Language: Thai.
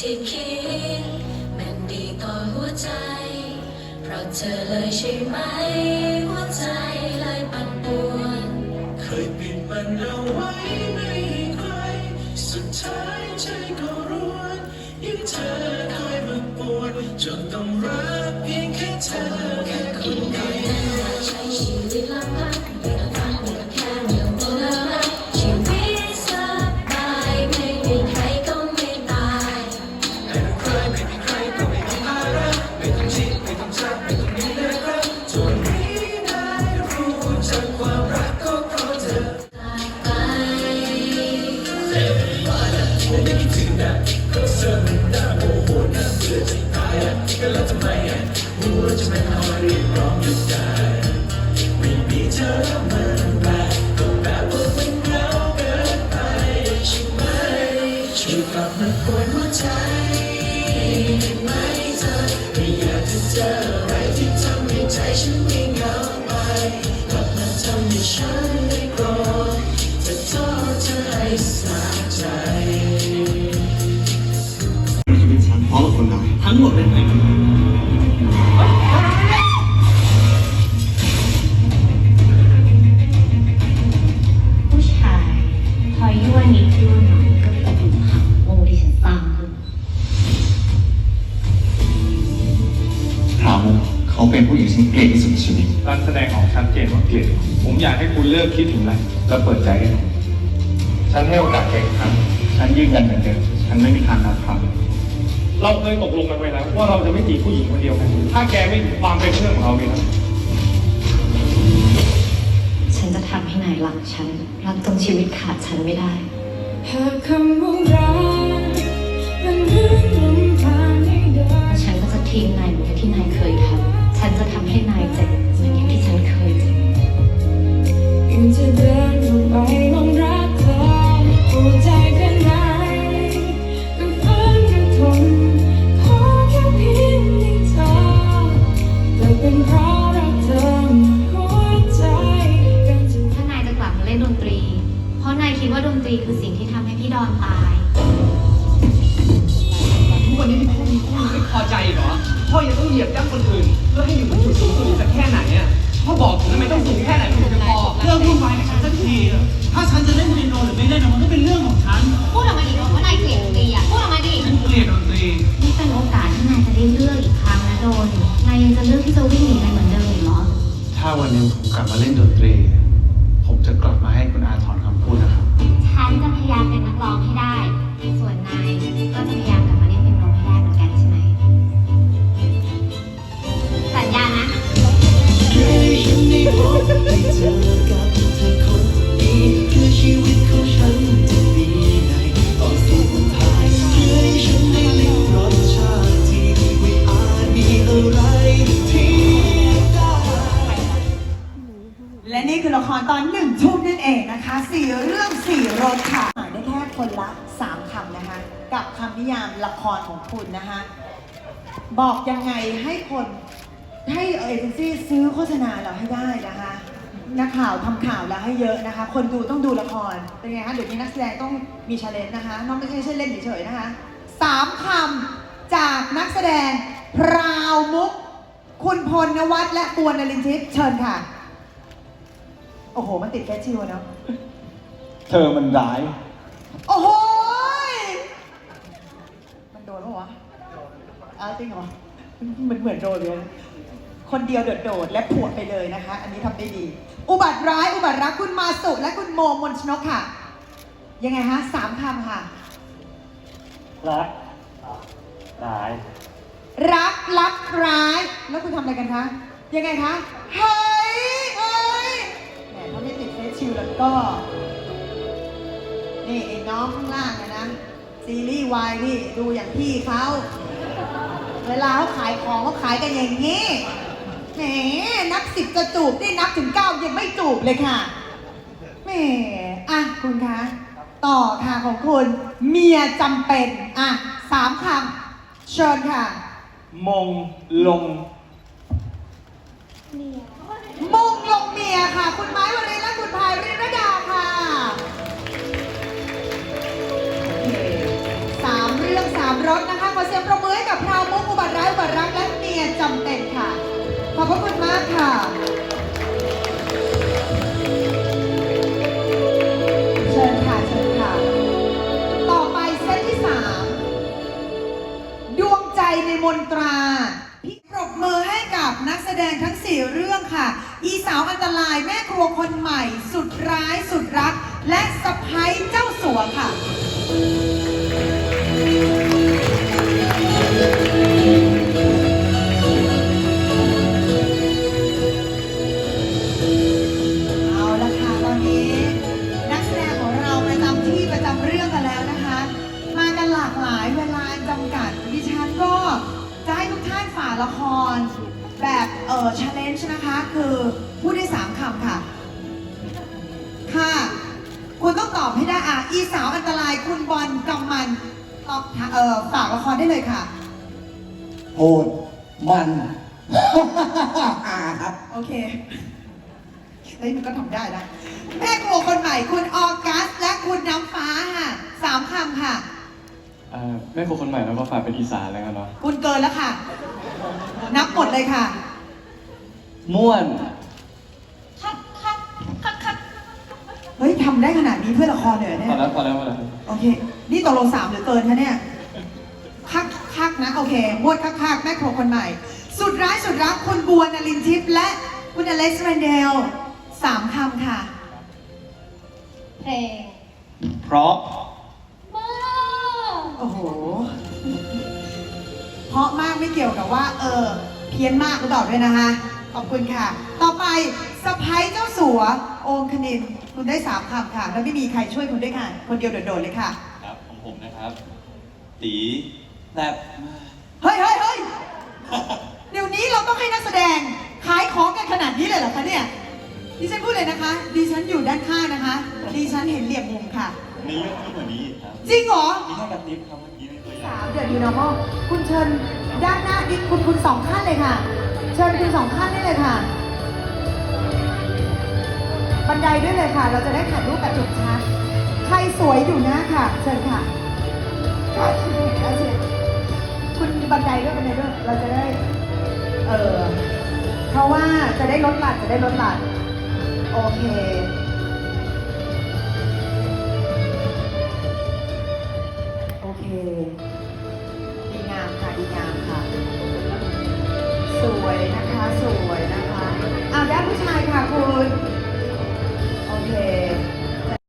ที่คิดมันดีต่อหัวใจ เพราะเธอเลยใช่ไหม หัวใจเลยปั่นป่วน เคยปิดมันเอาไว้ ฉันได้โกรธจะโทษเธอให้สะใจ ชีวิตฉันเพราะคนเราทั้งหมดเป็นไงผู้ เขาเป็นผู้หญิงที่ฉันเกลียดที่สุดในชีวิตการแสดงออกชัดเจนว่าเกลียดผมอยากให้คุณเลิกคิดถึงมันแล้วเปิดใจให้ผมฉันให้โอกาสแกอีกครั้งฉันยืนยันเหมือนเดิมฉันไม่มีทางรับฟังเราเคยตกลงกันไว้แล้วว่าเราจะไม่จีบผู้หญิงคนเดียวกันถ้าแกไม่ความเป็นเพื่อนของเราเลยนะฉันจะทำให้นายรักฉัน รักจนชีวิตขาดฉันไม่ได้หากคำว่ารักมันเรื่องลมทางให้เดินฉันก็จะทิ้งนายเหมือนที่นายเคยทำ เจ็บเหมือนอย่างที่ฉันเคยเจ็บยิ่งจะเดินเข้าไปลองรักเธอหัวใจข้างในก็ฝืนกระทนขอแค่เพียงได้เธอแต่เป็นเพราะรักเธอหัวใจกันจนถ้านายจะกลับมาเล่นดนตรี เพราะนายคิดว่าดนตรีคือสิ่งที่ทำให้พี่ดอนตาย ทุกวันนี้ที่พ่อมีคู่ไม่พอใจเหรอ พ่อยังต้องเหยียบย่ำคนอื่น เพื่อให้อยู่บนจุดสูงสุดอีกสักแค่ไหนอะพ่อบอกผมทำไมต้องสูงแค่ไหนมันถึงจะพอเรื่อ งทุ่มนั่นเองนะคะสี่เรื่องสี่รสค่ะอ่านได้แค่คนละสามคำนะคะ กับคำนิยามละครของคุณนะคะ บอกยังไงให้คนให้เอเจนซี่ซื้อโฆษณาเราให้ได้นะคะนักข่าวทำข่าวแล้วให้เยอะนะคะ คนดูต้องดูละคร เป็นไงคะเดี๋ยวนี้นักแสดงต้องมีชาเลนจ์นะคะน้องไม่ใช่ใช่เล่นเฉยๆนะคะสามคำจากนักแสดงพราวมุก คุณพลนวัฒน์และปวนนลินทิพย์เชิญค่ะ โอ้โห มันติดแคชชิวอะเนาะ เธอมันร้าย โอ้โหยมันโดนปะวะอ้าวจริงเหรอเหมือนเหมือนโดนเลย คนเดียวโดดๆและผวดไปเลยนะคะ อันนี้ทำได้ดี อุบัติร้าย อุบัติรักคุณมาสุและคุณโมมนชนกค่ะ ยังไงฮะสามคำค่ะ รักร้าย รักรักร้าย แล้วคุณทำอะไรกันคะ ยังไงคะเฮ้ย ชิลแล้วก็ นี่ไอ้น้องข้างล่างอะนะ ซีรีส์วายนี่ดูอย่างพี่เขา เวลาเขาขายของเขาขายกันอย่างนี้ แหม นับสิบจะจูบนี่นับถึงเก้ายังไม่จูบเลยค่ะ แหม อะคุณคะ ต่อค่ะของคุณ เมียจำเป็น อะสามคำเชิญค่ะ มงลงมุ่ มงลงเมียค่ะ คุณไม้วรินและคุณพายรินรดาค่ะสามเรื่องสามรถนะคะขอเสียงประมือให้กับพราวมุกอุบัติร้ายอุบัติรักและเมียจำเป็นค่ะ ขอบพระคุณมากค่ะ วค่ะเอาละค่ะตอนนี้นักแสดงของเราประจำที่ปจำเรื่องกันแล้วนะคะมากันหลากหลายเวลาจำกัดดิฉันก็จะให้ทุกท่านฝ่าละครแบบเออ challenge นะคะ คือพูดได้สามคำค่ะ คุณต้องตอบให้ได้อะอีสาวอันตรายคุณบอลกำมันตอบเอ่อฝากละครได้เลยค่ะ โหดมันอ่าครับ โอเคเฮ้ยมันก็ทำได้นะแม่ครัวคนใหม่คุณออกัสและคุณน้ำฟ้าค่ะสามคำค่ะแม่ครัวคนใหม่แล้วก็ฝากเป็นอีสานแล้วกันเนาะคุณเกินแล้วค่ะ นับหมดเลยค่ะ ม่วน เฮ้ยทำได้ขนาดนี้เพื่อละครเลยเหรอเนี่พอยแล้วพอแล้วพอแล้วโอเค นี่ตกลงสามหรือเกินคะเนี่ยคักคักนะ โอเคมวดคักคักแม่ครัวคนใหม่ สุดร้ายสุดรักคุณบัวนลินทิพย์และคุณอเล็กซ์แรนเดลสามคำค่ะ เพลงเพราะมากโอ้โห เพราะมากไม่เกี่ยวกับว่า เออ เพี้ยนมากหรือเปล่าด้วยนะคะ ขอบคุณค่ะ ต่อไปสะพ้ยเจ้าสัว โอมคณินคุณได้สามคำค่ะ แล้วไม่มีใครช่วยคุณด้วยค่ะ คนเดียวโดดๆเลยค่ะ ครับของผมนะครับ ตีแซบเฮ้ยเฮ้ยเฮ้ยเดี๋ยวนี้เราต้องให้นักแสดง ขายของกันขนาดนี้เลยเหรอคะเนี่ย ดิฉันพูดเลยนะคะ ดิฉันอยู่ด้านข้างนะคะ ดิฉันเห็นเหลี่ยมมุมค่ะ มีเยอะขึ้นกว่านี้ครับจริงเหรอ มีแค่กระติบครับเมื่อกี้ในตัวอย่าง สามเดือนยูนอร์มอลคุณเชิญด้านหน้าดิคุณคุณสองขั้นเลยค่ะ เชิญคุณสองขั้นได้เลยค่ะ บันไดด้วยเลยค่ะ เราจะได้ถ่ายรูปแบบจุดชัดใครสวยอยู่นะค่ะ เชิญค่ะเชิญคุณบันไดด้วยบันไดด้วยเราจะได้ เออเพราะว่าจะได้ลดหลัดจะได้ลดหลัดโอเค